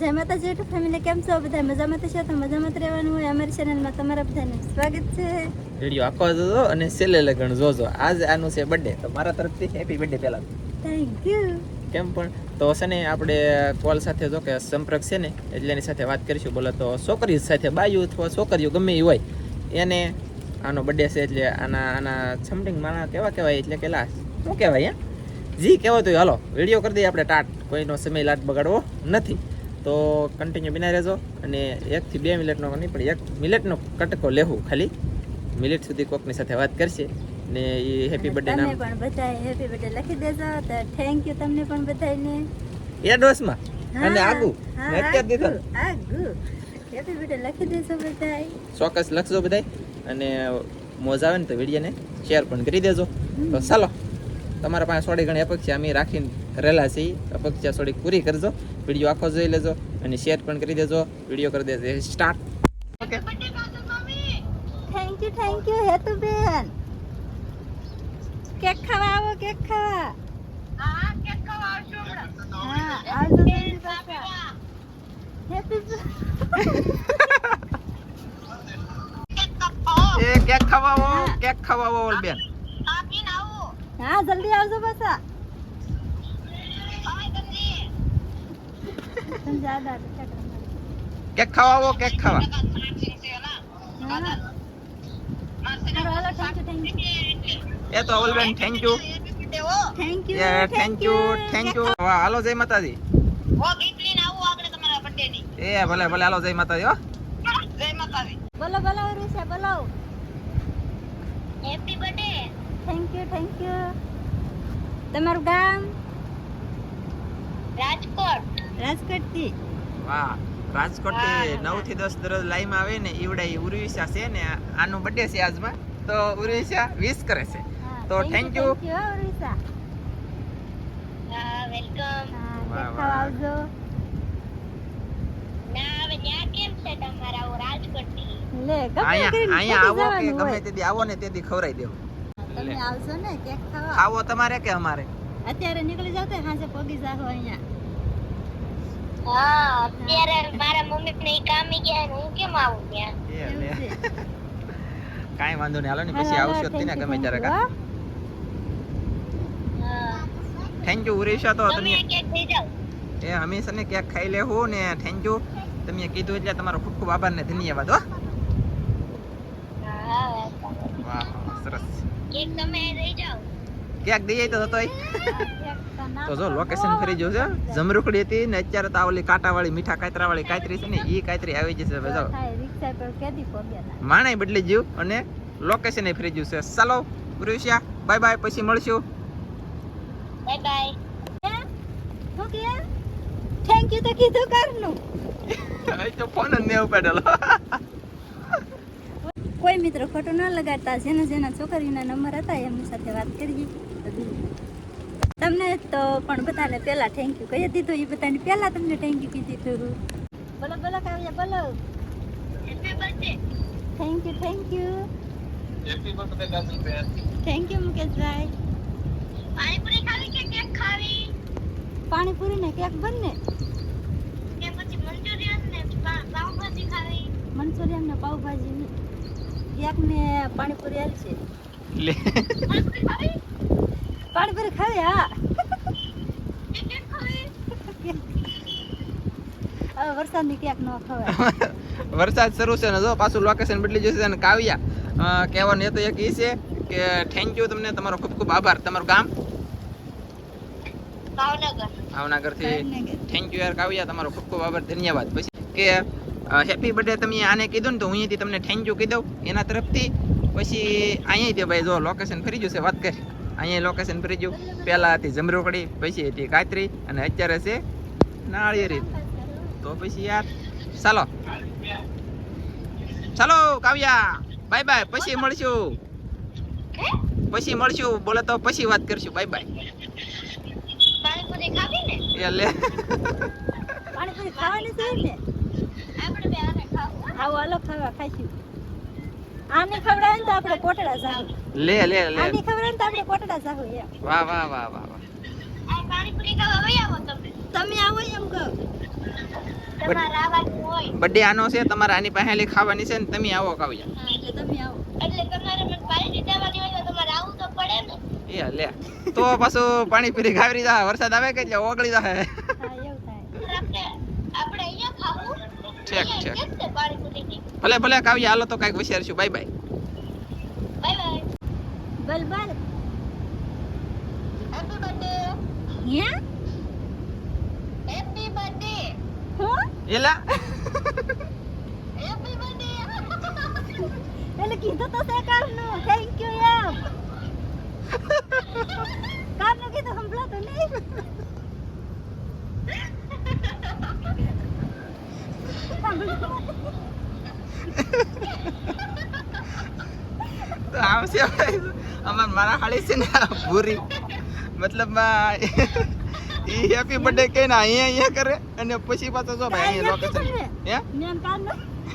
જય માતાજી YouTube family કેમ છો? બધા મજામાં તો છો? તો મજામાં જ રહેવાનું હોય અમારી ચેનલમાં તમારા બધાને સ્વાગત છે. વીડિયો આખો જોજો અને છેલ્લે લગન. જોજો આજ આનું છે બર્થડે તો મારા તરફથી હેપી બર્થડે પહેલા. થેન્ક યુ કેમ પણ? તો છે ને આપણે કોલ સાથે જો કે સંપર્ક છે ને એટલે એની સાથે વાત કરીશું. બોલો તો છોકરી સાથે બાયું અથવા છોકરીઓ ગમે એ હોય એને આનો બર્થડે છે એટલે આના આના સમથિંગ માણા કેવા કહેવાય? એટલે કે લાશ. શું કહેવાય હે? જી કહેવાતું તો હાલો વીડિયો કરી દઈએ આપણે. ટાટ. કોઈનો સમય લાટ બગાડવો નથી. તો કન્ટિન્યુ બિના રહેજો. અને એકથી બે મિનિટનો નહીં પણ એક મિનિટનો કટકો લેવું ખાલી. મિનિટ સુધી કોકની સાથે વાત કરશે. ને એ હેપી બર્થડે નામ. પણ બધાએ હેપી બર્થડે લખી દેજો. તો થેન્ક યુ તમને પણ બધાને એડવાન્સમાં અને આગુ. અત્યારે દીધો. આગું, આગું હેપી બર્થડે લખી દેજો બધાએ ચોક્કસ લખજો બધાય. અને મોજ આવે ને તો વિડીયોને શેર પણ કરી દેજો. તો ચાલો. તમારા પાસે થોડી ઘણી અપેક્ષા અમે રાખીને રહેલા છીએ. અપેક્ષા થોડીક પૂરી કરજો. વીડિયો આખો જોઈ લેજો અને શેર પણ કરી દેજો. વીડિયો કરી દેજો. Start okay thank you thank you હેતુ બેન. કેક ખાવા આવો કેક ખાવા. હા આવજો જલ્દી પાછા હેપી એ કેક ખવાવો કેક ખવાવો ઓલ બેન. હા જલ્દી આવજો પાછા. કેક ખવાવો કેક ખાવા? હા હાલો હાલો થેન્ક યુ થેન્ક યુ એ તો all thank you thank you thank you thank you હાલો જય માતાજી. એ ભલે ભલે હાલો જય માતાજી હો. બોલો બોલો રૂસે બોલો. Happy birthday thank you thank you તમારું ગામ? રાજકોટ. રાજકોટથી. વાહ રાજકોટ નવથી દસ દરરોજ લાઈવ આવે ને ઈવડા ઉર્વિશા છે ને આનું બર્થડે છે આજમાં. તો ઉર્વિશા વિશ કરે છે. તો થેન્ક યુ ઉર્વિશા. વેલકમ આવજો. તમારા કે ખાવો? તમારે અમારે? અત્યારે નીકળી જાવ પગી પોગી જાવ અહીંયા. હા અત્યારે મારા મમ્મી ને કામે ગયા ને હું કેમ આવું ત્યાં. કાંઈ વાંધો નહીં. હાલો ને પછી આવશો જ ને ગમે ત્યારે કા થેન્ક યુ ઉરેશા તો તમે કેક લઈ જાઓ. એ હંમેશા ને ક્યાંક ખાઈ લેવું ને થેન્ક યુ તમે કીધું એટલે તમારો ખૂબ ખૂબ આભાર ને ધન્યવાદ હો. વાહ વાહ, સરસ. કેક તમે રહી જાઓ. ક્યાંક દઈ કેક તો ના તો જો લોકેશન ફરી જોશે જમરૂખડી હતી ને અત્યારે તો ઓલી કાંટાવાળી મીઠા કાતરા વાળી કાતરી છે ને એ કાતરી આવી જશે હવે જો. માણે બદલી ગયું અને લોકેશન ફરી ગયું છે. ચાલો ગુરુશિયા બાય બાય પછી મળશું. બાય બાય કે થેન્ક યુ તો કીધું કરનું એ તો ફોન જ નહીં ઉપાડેલો. કોઈ મિત્ર ખોટું ન લગાડતા. જેના જેના છોકરીના નંબર હતા એમની સાથે વાત કરીએ. તમને તો પણ બધાને પહેલા થેન્ક યુ કહી દીધું એ બધાને પહેલા તમને થેન્ક યુ કીધી દીધું બોલો બોલો કાવ્યા બોલો thank you thank you thank you Mukeshbhai. Panipuri ખાવી કે કેક ખાવી? પાણીપુરી ને કેક બંને. કે પછી મંચુરિયન ને પાવભાજી ખાવી? મંચુરિયન ને પાવભાજી ની. કેક ને પાણીપુરી હાલ છે. લે પાણીપુરી ખાવી હા હવે ન ખવાય વરસાદ શરૂ છે ને જો પાછું લોકેશન બદલી જશે અને કાવ્યા. કહેવાનું એ તો એક એ છે કે થેન્ક યુ તમને તમારો ખૂબ ખૂબ આભાર. તમારું ગામ? ભાવનગર. થી. થેન્ક યુ યાર કાવ્યા તમારો ખૂબ ખૂબ આભાર. ધન્યવાદ. પછી કે હેપી બર્થડે તમે આને કીધું ને તો હું અહીંયાથી તમને થેન્ક યુ કહી દઉં. એના તરફથી. પછી અહીંયા તે ભાઈ જો લોકેશન ફરી જશે વાત કર. અહીંયા લોકેશન ફરી ગયું. પહેલાં હતી જમરોકડી પછી હતી કાતરી અને અત્યારે છે નાળિયેરી. તો પછી યાર ચાલો. ચાલો કાવ્યા બાય બાય પછી મળશું. પછી મળશું. બોલે તો પછી વાત કરશું. બાય બાય પાણીપુરી ખાવી ને? એ લે. પાણીપુરી છે ને? આપણે બે ખાવું. આવો હાલો ખાવા ખાઈશું. આને ખવડાવે ને તો આપણે કોટડા જાવું લે લે લે. આની ખવડાવે તો આપણે કોટડા જાવું વાહ વાહ વાહ વાહ વાહ. આ પાણીપુરી ખાવા વહી આવો તમે? તમે આવો એમ કહો. તમારે આવવાનું હોય. બર્થડે આનો છે તમારે આની પાસે ખાવાની છે ને તમે આવો કાવ્યા હા એટલે તમે આવો. એટલે તમારે મને પાર્ટી દેવાની હોય તો તમારે આવવું તો પડે ને. એ લે. તો પાછું પાણી પીરી ખાવરી જાય વરસાદ આવે કે એટલે ઓગળી જાય હા એવું થાય. આપણે આપણે અહીંયા ખાવું. ઠીક, ઠીક. છે ભલે ભલે કાવ્યા હાલો તો કાંઈક વિચારશું બાય બાય બાય બાય બલ બલ. હેપી બર્થડે હે? હેપી બર્થડે હું? એલા? હેપી બર્થડે એટલે કીધું તો તે કારનું થેન્ક યુ એમ. કારનું કીધું સંભળાતું નહીં. તો આમ છે અમાર મારા હાળી છે ને ભૂરી. મતલબ ઈ હેપી બર્થડે કહીને અહીંયા અહીંયા કરે અને પછી પાછો જો ભાઈ અહીંયા લોકેશન હે?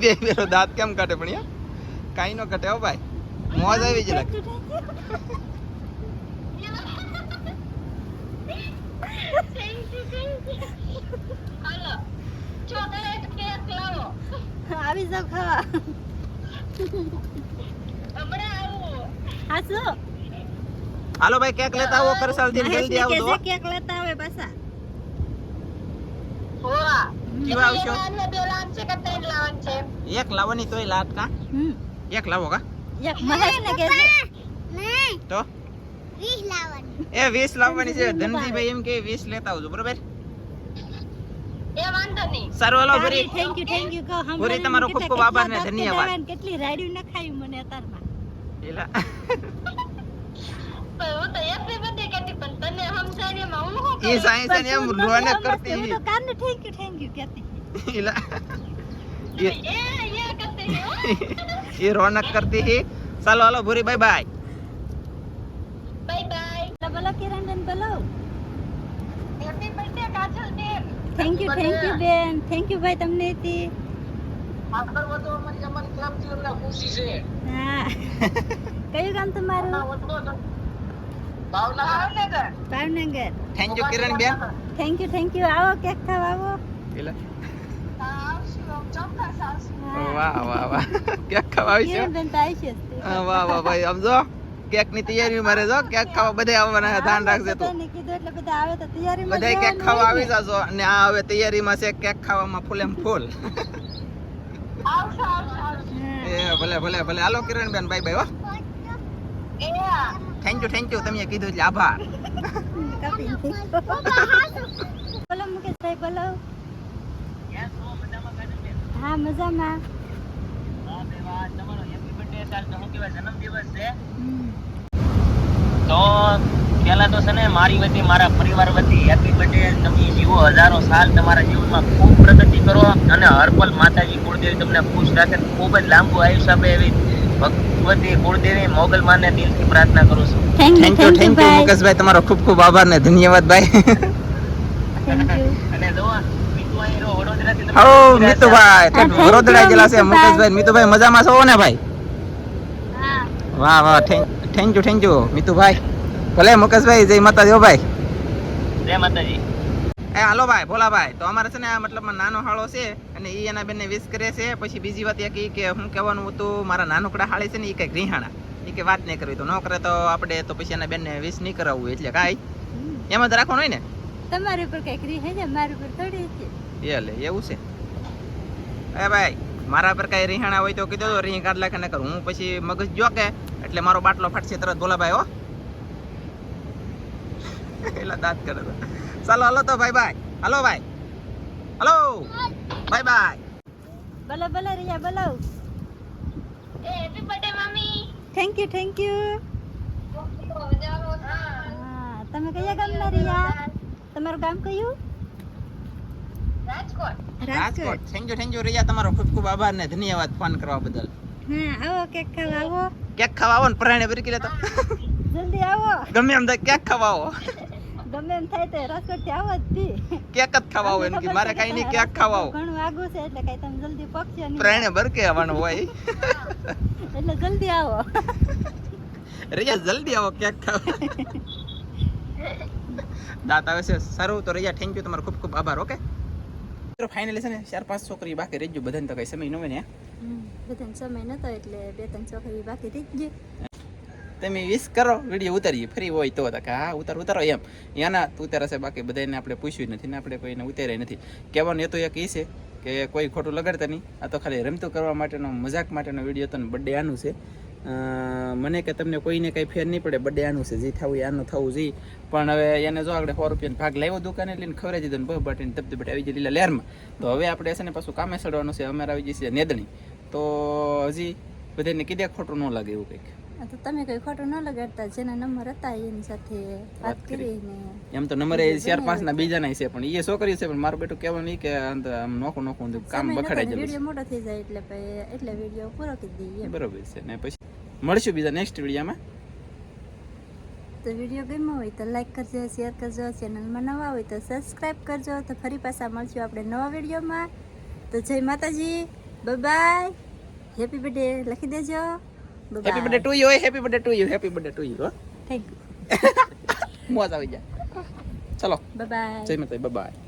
બે બેરો દાંત કેમ કાઢે પણ કાંઈ ન કાઢે હો ભાઈ. મોજ આવી જ લાગે થેન્ક યુ થેન્ક યુ હાલો ચોકલેટ કેક લાવો આવી જાવ ખાવા હાલો ભાઈ કેક લેતા આવો કરસાલથી દિન જલ્દી આવો આવજો કેક લેતા આવે પાછા હોવા કેવા આવશો બે લાવવાનું છે કે ત્રણ લાવવાનું છે એક લાવવાની તોય લાટ કા હમ એક લાવો કા એક મહેશને કહેજે તો વીસ લાવવાની એ 20 લાવવાની છે. ધનજીભાઈ એમ કે 20 લેતા આવજો બરોબર? એ વાંધો નહીં. સારું હાલો ભરી. થેન્ક યુ થેન્ક યુ કહો ભૂરી, તમારો ખૂબ ખૂબ આભાર ને ધન્યવાદ. કેટલી રાડ્યું ન ખાયું મને અતારમાં એલા. પણ હું તો હાલો ભૂરી બાય પણ તને સમજાય એમાં હું શું ઈ કરું? સાયન્સ ને એમ રોને કરતી હું તો કારને થેન્ક યુ થેન્ક યુ કહેતી એલા એ એ કરતી હે, હો. એ રોનક કરતી હી ચાલો હાલો ભૂરી બાય બાય બાય બાય બોલો બોલો કિરણબેન બોલો હેપી બર્થડે કાજલ બેન થેન્ક યુ થેન્ક યુ બેન થેન્ક યુ ભાઈ તમને હતી આગળ વધો અમારી અમારી ક્લબથી અમને ખુશી છે. હા. કયું ગામ તમારું? ભાવનગર. ભાવનગર. થેન્ક યુ કિરણ બેન. થેન્ક યુ થેન્ક યુ આવો કેક ખાવ આવો. હા. વાહ વાહ વાહ. કેક ખાવા આવી છે બેન તો જ. હા, વાહ વાહ ભાઈ સમજો કેકની તૈયારી મારે જો કેક ખાવા બધે આવવાના છે, ધ્યાન રાખજે તું. બધાને કીધું એટલે બધા કેક ખાવા આવી. જાજો અને આ હવે તૈયારીમાં છે કેક ખાવામાં ફૂલ એમ ફૂલ. એ ભલે ભલે ભલે. હાલો કિરણ બેન બાય બાય હો. થેન્ક યુ થેન્ક યુ તમે કીધું એટલે આભાર. બોલો મુકેશભાઈ બોલો. હા મજામાં. તો પેલા તો છે ને મારી વતી મારા પરિવાર વતી હેપી બર્થડે તમે જીવો હજારો સાલ તમારા જીવનમાં ખૂબ પ્રગતિ કરો અને હરપલ માતાજી કુળદેવી તમને ખુશ રાખે. ખૂબ જ લાંબુ આયુષ્ય આપે એવી ભગવતી કુળદેવી મોગલ માને દિલથી પ્રાર્થના કરું છું. Thank you thank you Mukeshbhai. તમારો ખૂબ ખૂબ આભાર ને ધન્યવાદ ભાઈ અને જો મિતુભાઈ અહીં રહો, વડોદરાથી હો મિતુભાઈ. વડોદરા ગયેલા છે. મુકેશભાઈ મિતુભાઈ મજામાં છો ને ભાઈ? વાહ વાહ thank you thank you Mitubhai. ભલે મુકેશભાઈ જય માતાજી હો ભાઈ. જય માતાજી. એ હાલો ભાઈ ભોલા ભાઈ. તો અમારે છે ને આ મતલબ નાનો હાળો છે અને એ એના બેનને વિશ કરે છે. પછી બીજી વાત એ કહી કે હું કહેવાનું હતું મારા નાનકડા હાળી છે ને એ કંઈક રીહાણા. એ કે વાત નહીં કરવી તો ન કરે તો આપણે તો પછી એના બેનને વિશ નહીં કરાવવું એટલે કાંઈ. એમાં જ રાખવાનું હોય ને? તમારી ઉપર કંઈક રી હે ને મારી ઉપર થોડી છે એ લે એવું છે. એ ભાઈ મારા પર કઈ રીહાણા હોય તો કીધો તો રીહ કાઢ લાખે ન કરું હું પછી મગજ જો કે એટલે મારો બાટલો ફાટશે તરત ભોલાભાઈ હો. એટલે દાંત કરે તો. ચાલો હલો તો ભાઈ ભાઈ હલો ભાઈ. હલો. Bye bye. બોલો બોલો રિયા બોલો. એ happy birthday mummy. Thank you thank you તમે કયા ગામના રિયા તમારું ગામ કયું? Rajkot. Rajkot. Thank you thank you Riya. તમારો ખૂબ ખૂબ આભાર ને ધન્યવાદ ફોન કરવા બદલ. હા આવો કેક ખાવા આવો. કેક ખાવા આવો ને પરાણે બરકી લેતો. જલ્દી આવો. ગમે એમ થાય કેક ખાવા આવો. ગમે એમ થાય તો રાજકોટથી આવો જ કેક જ ખાવા આવો એમ કે મારે કઈ નહીં કેક ખાવા આવો ઘણું આગું છે એટલે કઈ તમે જલ્દી પકશો નહીં. પરાણે બરકે આવવાનું હોય. એટલે જલ્દી આવો. રિયા જલ્દી આવો કેક ખાવા. દાંત આવે છે સારું. તો રજા થેન્ક યુ. તમારો ખૂબ ખૂબ આભાર ઓકે? મિત્રો ફાઇનલી છે ને ચાર પાંચ છોકરી બાકી રહી ગયું. બધાને તો કઈ સમય ન હોય ને બધાને સમય નતો એટલે બે ત્રણ છોકરી બાકી રહી ગઈ. તમે વિશ કરો વીડિયો ઉતારીએ. ફ્રી હોય તો કે હા ઉતાર ઉતારો. એમ. એના ઉતારે છે બાકી બધાને આપણે પૂછ્યું નથી ને આપણે કોઈને ઉતાર્યા નથી. કહેવાનું એ તો એક એ છે કે કોઈ ખોટું લગાડતા નહીં. આ તો ખાલી રમતું કરવા માટેનો મજાક માટેનો વીડિયો તો બર્થડે આનું છે. મને કે તમને કોઈને કંઈ ફેર નહીં પડે બડે આનું છે, જે થવું આનું થવું જોઈએ. પણ હવે એને જો આપણે સો રૂપિયાનો ભાગ લાવ્યો દુકાને લઈને ખવડાવી દીધો ને બહુ બાટીને ધબધબટ આવી જાય લીલા લહેરમાં તો હવે આપણે છે ને પાછું કામે સડવાનું છે, અમારે આવી જશે નેદણી. તો હજી બધાને કીધે ખોટું ન લાગે એવું કંઈક. તો તમે કઈ ખોટું ન લગાડતા જેના નંબર હતા એની સાથે વાત વાત કરી. કરીને. એમ તો નંબર એ ચાર પાંચ ના બીજા ના છે પણ એ છોકરી છે પણ મારું બેટું કહેવાનું નહીં કે આમ નોખું નોખું કામ બખડાઈ જાય વીડિયો મોટો થઈ જાય એટલે એટલે વીડિયો પૂરો કરી દઈએ. બરોબર છે ને પછી મળશું બીજા નેક્સ્ટ વિડીયોમાં. તો વીડિયો ગમ્યો હોય તો લાઈક કરજો શેર કરજો ચેનલમાં નવા હોય તો સબસ્ક્રાઈબ કરજો તો ફરી પાછા મળશું આપણે નવા વિડીયોમાં. તો જય માતાજી બાય હેપી બર્થડે લખી દેજો. Happy birthday to you happy birthday to you happy birthday to you thank you મોજ આવી જાય. ચલો. બાય જય માતા બાય